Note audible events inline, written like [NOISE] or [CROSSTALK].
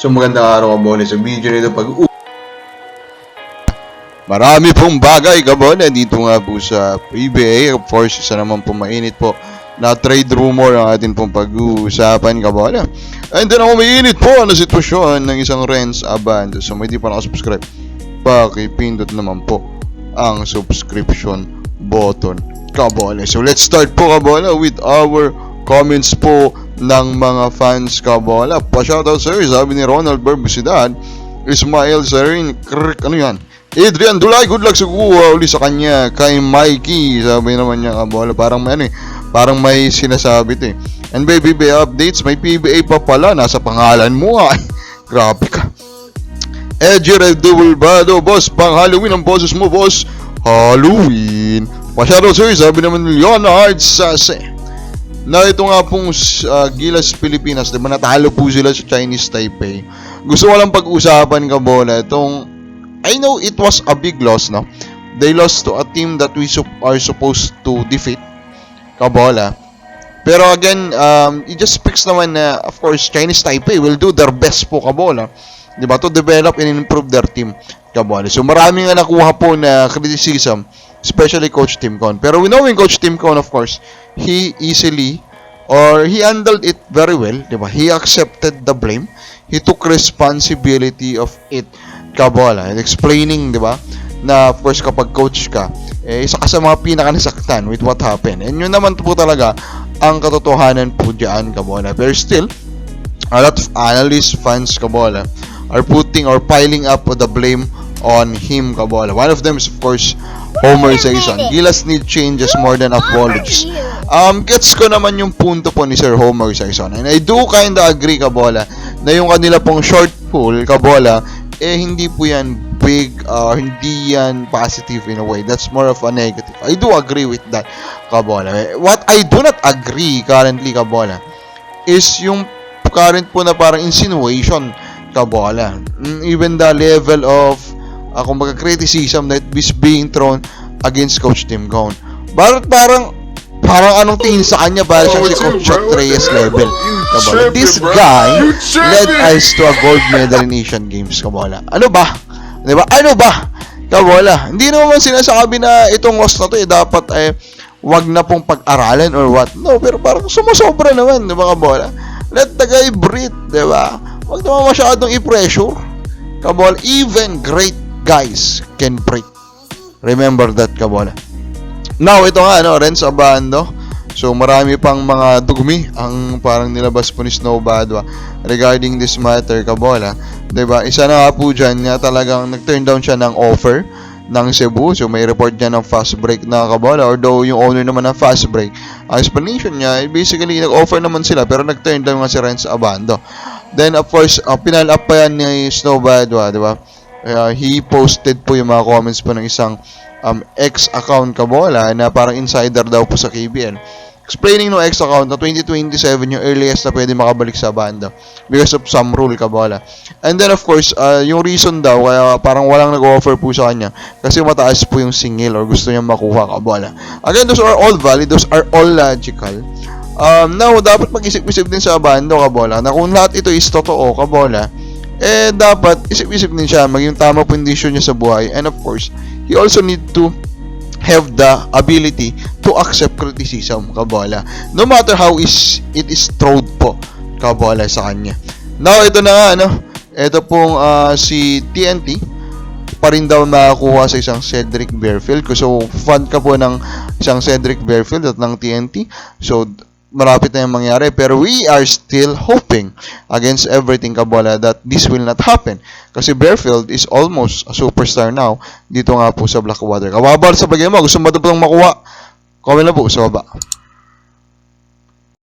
So magandang araw kabole sa video nito pag Marami pong bagay kabone dito nga po sa PBA. Of course, isa naman po mainit po na trade rumor ang atin pong pag-uusapan kabone. And then ako mainit po na sitwasyon ng isang Renz Abando. So, may di pa nakasubscribe, pakipindot naman po ang subscription button kabone. So, let's start po kabone with our comments po ng mga fans kabone. Pa-shoutout sir, sabi ni Ronald Barbusidad, Ismail Sarin, krk, ano yan? Adrian Dulay, good luck sa kuha uli sa kanya. Kay Mikey, sabi naman niya kabola. Parang may ano eh, parang may sinasabi to eh. And baby, PBA updates, may PBA pa pala. Nasa pangalan mo nga. [LAUGHS] Grabe ka. Edgy Red Double Bado, boss, pang Halloween ang boses mo, boss. Halloween. Pasyado sir, sabi naman ni Leonard Sase. Na ito nga pong uh, Gilas Pilipinas, di ba natalo po sila sa Chinese Taipei. Gusto ko lang pag-usapan ka bola, itong I know it was a big loss, no? They lost to a team that we sup- are supposed to defeat, Kabola. Pero again, um, it just speaks naman na, of course, Chinese Taipei will do their best po, Kabola. Di ba? To develop and improve their team, Kabola. So, marami nga nakuha po na criticism, especially Coach Tim Con. Pero we know in Coach Tim Con, of course, he easily or he handled it very well, di ba? He accepted the blame. He took responsibility of it kabola explaining, di ba? Na of course kapag coach ka, eh, isa ka sa mga pinaka nasaktan with what happened. And yun naman po talaga ang katotohanan po diyan kabola. Pero still, a lot of analysts, fans kabola are putting or piling up the blame on him kabola. One of them is of course Homer Saison. Gilas need changes more than apologies. Um, gets ko naman yung punto po ni Sir Homer Saison. And I do kinda agree kabola na yung kanila pong short pull kabola eh hindi po yan big or hindi yan positive in a way. That's more of a negative. I do agree with that, Kabola. What I do not agree currently, Kabola, is yung current po na parang insinuation, Kabola. Mm, Even the level of, uh, kumbaga, criticism that is being thrown against Coach Tim Cone. Bakit parang, parang anong tingin sa kanya para siya si Coach Chuck Reyes level. Kabola. This guy led us to a gold medal in Asian Games, Kabola. Ano ba? 'Di ba? Ano ba? Kabola. Hindi naman sinasabi na itong loss na to eh dapat eh wag na pong pag-aralan or what. No, pero parang sumasobra naman, 'di ba, Kabola? Let the guy breathe, 'di ba? Wag naman masyadong i-pressure. Kabola, even great guys can break. Remember that, Kabola. Now, ito nga, no, Renz Abando. So, marami pang mga dugmi ang parang nilabas po ni Snow Badwa regarding this matter, Kabola. ba Isa na nga po dyan nga talagang nag-turn down siya ng offer ng Cebu. So, may report niya ng fast break na Kabola. Although, yung owner naman ng fast break, ang explanation niya, eh, basically, nag-offer naman sila pero nag-turn down nga si Renz Abando. Then, of course, uh, pinal up pa yan ni Snow Badwa, 'di ba Uh, he posted po yung mga comments po ng isang um, ex-account Kabola na parang insider daw po sa KBN. Explaining no ex-account na 2027 yung earliest na pwede makabalik sa banda because of some rule Kabola. And then of course, uh, yung reason daw kaya parang walang nag-offer po sa kanya kasi mataas po yung singil or gusto niya makuha Kabola. Again, those are all valid, those are all logical. Um, now, dapat mag-isip-isip din sa bando Kabola na kung lahat ito is totoo Kabola, eh dapat isip-isip din siya maging tama po yung decision niya sa buhay. And of course he also need to have the ability to accept criticism kabola. No matter how is it is thrown po kabola sa kanya. Now ito na nga ano? Ito pong ah, si TNT pa rin daw makakuha sa isang Cedric Bearfield. So, fan ka po ng isang Cedric Bearfield at ng TNT. So, marapit na yung mangyari. Pero we are still hoping against everything kabola that this will not happen. Kasi Bearfield is almost a superstar now dito nga po sa Blackwater. Kababal sa bagay mo, gusto mo ito pong makuha? Comment na po sa baba.